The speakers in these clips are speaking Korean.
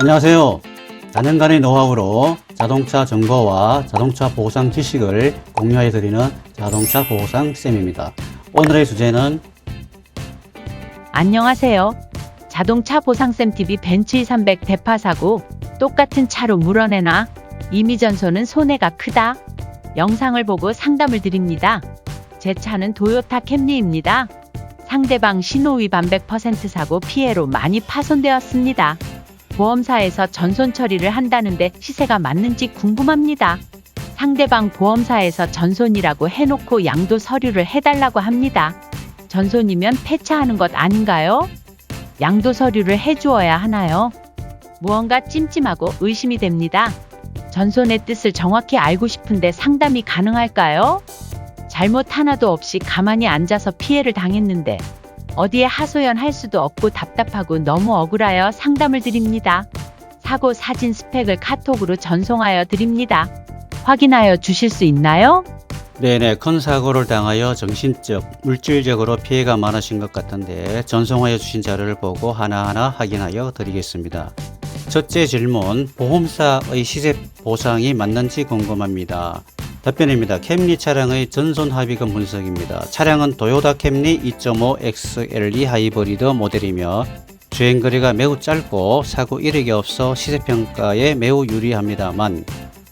안녕하세요. 4년간의 노하우로 자동차 정보와 자동차 보상 지식을 공유해 드리는 자동차 보상 쌤입니다. 오늘의 주제는 안녕하세요. 자동차 보상쌤 TV 벤츠 300 대파 사고 똑같은 차로 물어내나 이미 전소는 손해가 크다. 영상을 보고 상담을 드립니다. 제 차는 도요타 캠리입니다. 상대방 신호 위반 100% 사고 피해로 많이 파손되었습니다. 보험사에서 전손 처리를 한다는데 시세가 맞는지 궁금합니다. 상대방 보험사에서 전손이라고 해놓고 양도 서류를 해달라고 합니다. 전손이면 폐차하는 것 아닌가요? 양도 서류를 해주어야 하나요? 무언가 찜찜하고 의심이 됩니다. 전손의 뜻을 정확히 알고 싶은데 상담이 가능할까요? 잘못 하나도 없이 가만히 앉아서 피해를 당했는데 어디에 하소연할 수도 없고 답답하고 너무 억울하여 상담을 드립니다. 사고 사진 스펙을 카톡으로 전송하여 드립니다. 확인하여 주실 수 있나요? 네네 큰 사고를 당하여 정신적, 물질적으로 피해가 많으신 것 같은데 전송하여 주신 자료를 보고 하나하나 확인하여 드리겠습니다. 첫째 질문, 보험사의 시세 보상이 맞는지 궁금합니다. 답변입니다. 캠리 차량의 전손 합의금 분석입니다. 차량은 도요타 캠리 2.5 XLE 하이브리드 모델이며 주행 거리가 매우 짧고 사고 이력이 없어 시세평가에 매우 유리합니다만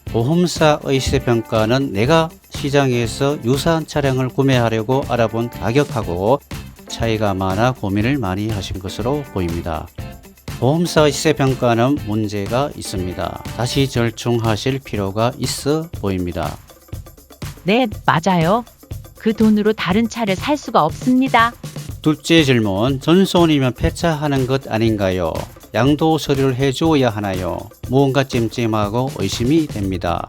보험사의 시세평가는 내가 시장에서 유사한 차량을 구매하려고 알아본 가격하고 차이가 많아 고민을 많이 하신 것으로 보입니다. 보험사의 시세평가는 문제가 있습니다. 다시 절충하실 필요가 있어 보입니다. 네, 맞아요. 그 돈으로 다른 차를 살 수가 없습니다. 둘째 질문, 전손이면 폐차하는 것 아닌가요? 양도 서류를 해주어야 하나요? 무언가 찜찜하고 의심이 됩니다.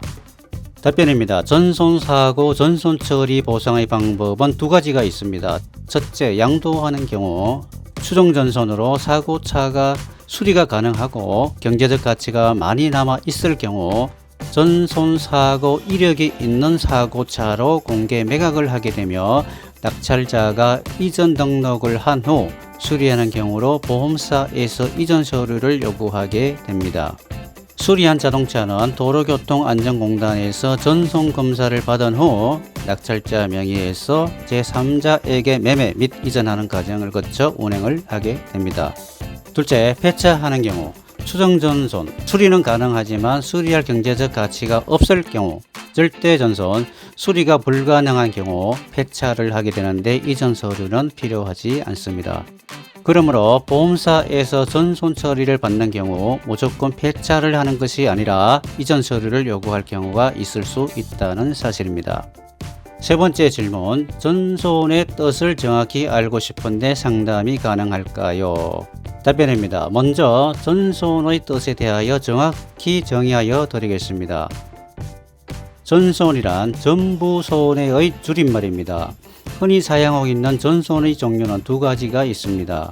답변입니다. 전손 사고, 전손 처리 보상의 방법은 두 가지가 있습니다. 첫째, 양도하는 경우 추종 전손으로 사고차가 수리가 가능하고 경제적 가치가 많이 남아 있을 경우 전손 사고 이력이 있는 사고차로 공개 매각을 하게 되며 낙찰자가 이전 등록을 한 후 수리하는 경우로 보험사에서 이전 서류를 요구하게 됩니다. 수리한 자동차는 도로교통안전공단에서 전송 검사를 받은 후 낙찰자 명의에서 제3자에게 매매 및 이전하는 과정을 거쳐 운행을 하게 됩니다. 둘째, 폐차하는 경우 추정 전손 수리는 가능하지만 수리할 경제적 가치가 없을 경우 절대 전손 수리가 불가능한 경우 폐차를 하게 되는데 이전 서류는 필요하지 않습니다. 그러므로 보험사에서 전손 처리를 받는 경우 무조건 폐차를 하는 것이 아니라 이전 서류를 요구할 경우가 있을 수 있다는 사실입니다. 세 번째 질문, 전손의 뜻을 정확히 알고 싶은데 상담이 가능할까요? 답변입니다. 먼저 전손의 뜻에 대하여 정확히 정의하여 드리겠습니다. 전손이란 전부 손해의 줄임말입니다. 흔히 사용하고 있는 전손의 종류는 두 가지가 있습니다.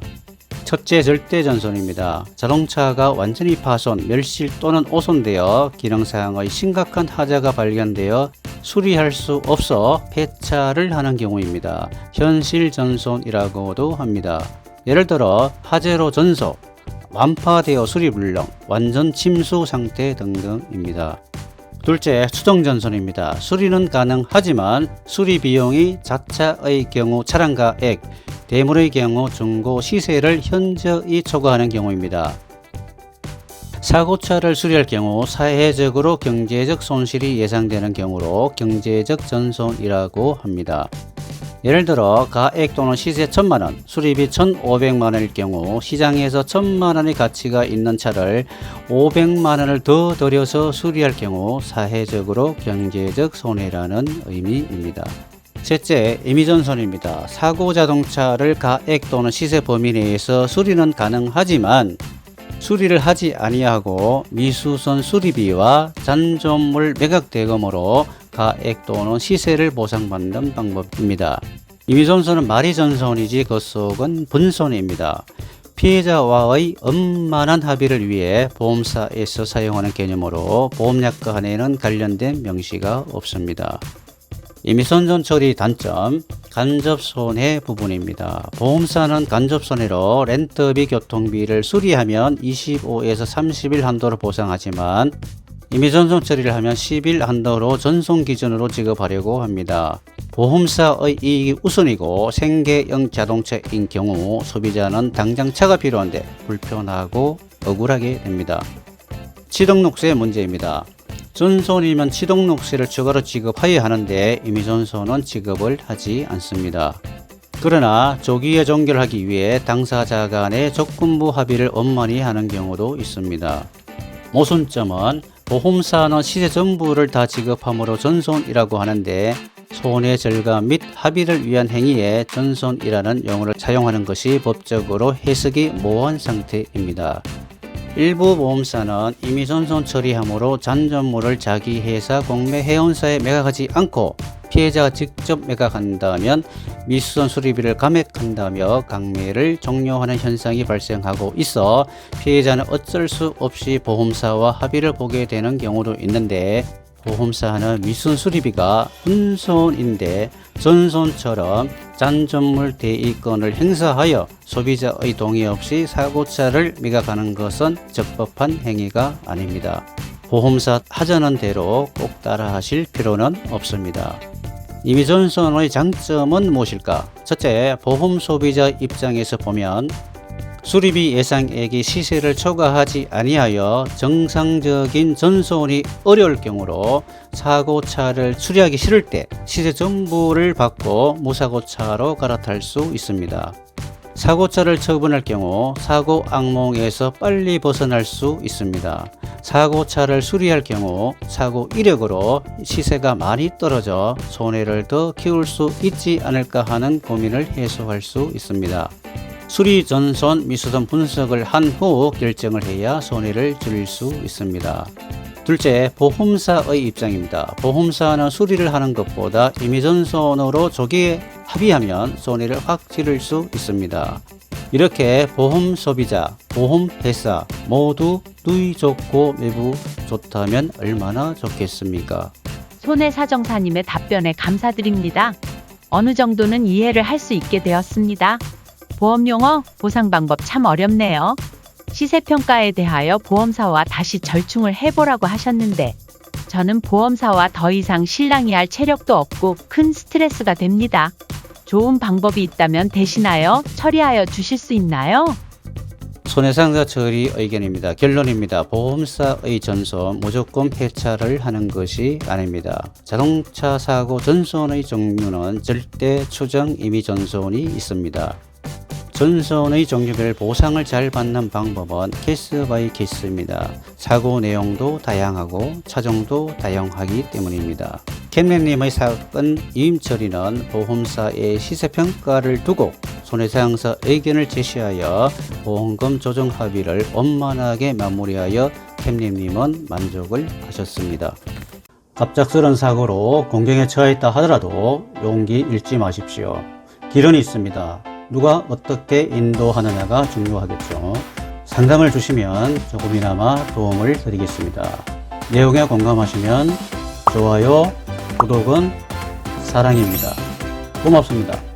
첫째 절대 전손입니다. 자동차가 완전히 파손, 멸실 또는 오손되어 기능사항의 심각한 하자가 발견되어 수리할 수 없어 폐차를 하는 경우입니다. 현실 전손이라고도 합니다. 예를 들어 화재로 전소, 완파되어 수리 불능, 완전 침수 상태 등등입니다. 둘째, 추정 전손입니다. 수리는 가능하지만 수리 비용이 자차의 경우 차량가액, 대물의 경우 중고 시세를 현저히 초과하는 경우입니다. 사고차를 수리할 경우 사회적으로 경제적 손실이 예상되는 경우로 경제적 전손이라고 합니다. 예를 들어 가액 또는 시세 천만원, 수리비 천오백만원일 경우 시장에서 천만원의 가치가 있는 차를 오백만원을 더 들여서 수리할 경우 사회적으로 경제적 손해라는 의미입니다. 셋째, 임의전손입니다. 사고 자동차를 가액 또는 시세 범위 내에서 수리는 가능하지만 수리를 하지 아니하고 미수선 수리비와 잔존물 매각 대금으로 가액 또는 시세를 보상받는 방법입니다. 임의전손은 말이 전손이지 그 속은 분손입니다. 피해자와의 엄만한 합의를 위해 보험사에서 사용하는 개념으로 보험약관에는 관련된 명시가 없습니다. 임의선전 처리 단점 간접 손해 부분입니다. 보험사는 간접 손해로 렌트비 교통비를 수리하면 25에서 30일 한도로 보상하지만 임의전송 처리를 하면 10일 한도로 전송 기준으로 지급하려고 합니다. 보험사의 이익이 우선이고 생계형 자동차인 경우 소비자는 당장 차가 필요한데 불편하고 억울하게 됩니다. 취등록세 문제입니다. 전손이면 취등록세를 추가로 지급하여야 하는데 임의전손은 지급을 하지 않습니다. 그러나 조기에 종결하기 위해 당사자 간의 조건부 합의를 원만히 하는 경우도 있습니다. 모순점은 보험사는 시세 전부를 다 지급함으로 전손이라고 하는데 손해 절감 및 합의를 위한 행위에 전손이라는 용어를 사용하는 것이 법적으로 해석이 모호한 상태입니다. 일부 보험사는 이미 전손 처리함으로 잔존물을 자기 회사 공매 회원사에 매각하지 않고 피해자가 직접 매각한다면 미수선 수리비를 감액한다며 강매를 종료하는 현상이 발생하고 있어 피해자는 어쩔 수 없이 보험사와 합의를 보게 되는 경우도 있는데 보험사는 미순 수리비가 혼손인데 전손처럼 잔존물 대이권을 행사하여 소비자의 동의 없이 사고차를 매각하는 것은 적법한 행위가 아닙니다. 보험사 하자는 대로 꼭 따라 하실 필요는 없습니다. 이미 전손의 장점은 무엇일까? 첫째, 보험 소비자 입장에서 보면 수리비 예상액이 시세를 초과하지 아니하여 정상적인 전손이 어려울 경우로 사고차를 수리하기 싫을 때 시세 전부를 받고 무사고차로 갈아탈 수 있습니다. 사고차를 처분할 경우 사고 악몽에서 빨리 벗어날 수 있습니다. 사고차를 수리할 경우 사고 이력으로 시세가 많이 떨어져 손해를 더 키울 수 있지 않을까 하는 고민을 해소할 수 있습니다. 수리 전손 미수선 분석을 한 후 결정을 해야 손해를 줄일 수 있습니다. 둘째, 보험사의 입장입니다. 보험사는 수리를 하는 것보다 임의전손으로 조기에 합의하면 손해를 확 줄일 수 있습니다. 이렇게 보험 소비자, 보험 회사 모두 누이 좋고 매부 좋다면 얼마나 좋겠습니까? 손해사정사님의 답변에 감사드립니다. 어느 정도는 이해를 할 수 있게 되었습니다. 보험 용어, 보상 방법 참 어렵네요. 시세평가에 대하여 보험사와 다시 절충을 해보라고 하셨는데, 저는 보험사와 더 이상 실랑이 할 체력도 없고 큰 스트레스가 됩니다. 좋은 방법이 있다면 대신하여 처리하여 주실 수 있나요? 손해상사 처리 의견입니다. 결론입니다. 보험사의 전손 무조건 폐차를 하는 것이 아닙니다. 자동차 사고 전손의 종류는 절대 추정 임의 전손이 있습니다. 전손의 종류별 보상을 잘 받는 방법은 케이스 바이 케이스입니다. 사고 내용도 다양하고 차종도 다양하기 때문입니다. 캔맨님의 사건 처리는 보험사의 시세평가를 두고 손해상사 의견을 제시하여 보험금 조정 합의를 원만하게 마무리하여 캔님님은 만족을 하셨습니다. 갑작스런 사고로 공경에 처했다 하더라도 용기 잃지 마십시오. 길은 있습니다. 누가 어떻게 인도하느냐가 중요하겠죠. 상담을 주시면 조금이나마 도움을 드리겠습니다. 내용에 공감하시면 좋아요, 구독은 사랑입니다. 고맙습니다.